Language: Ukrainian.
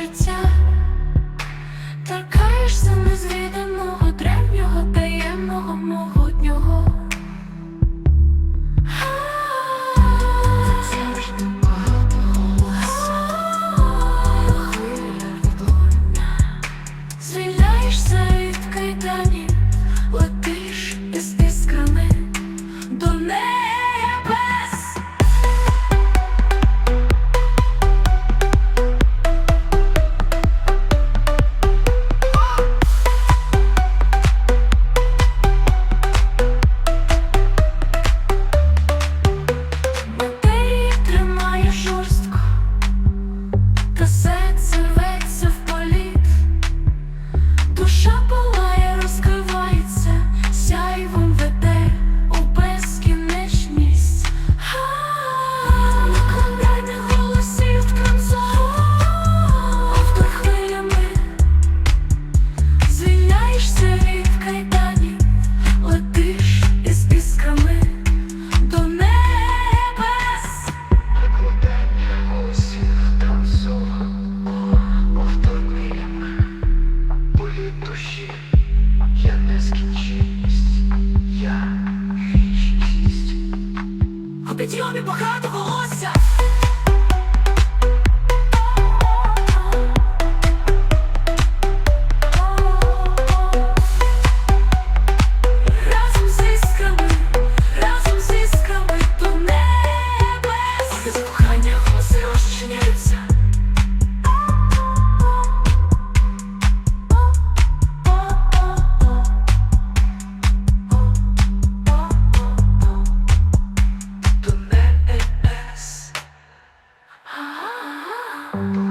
It's say Тобі багато волосся. 嗯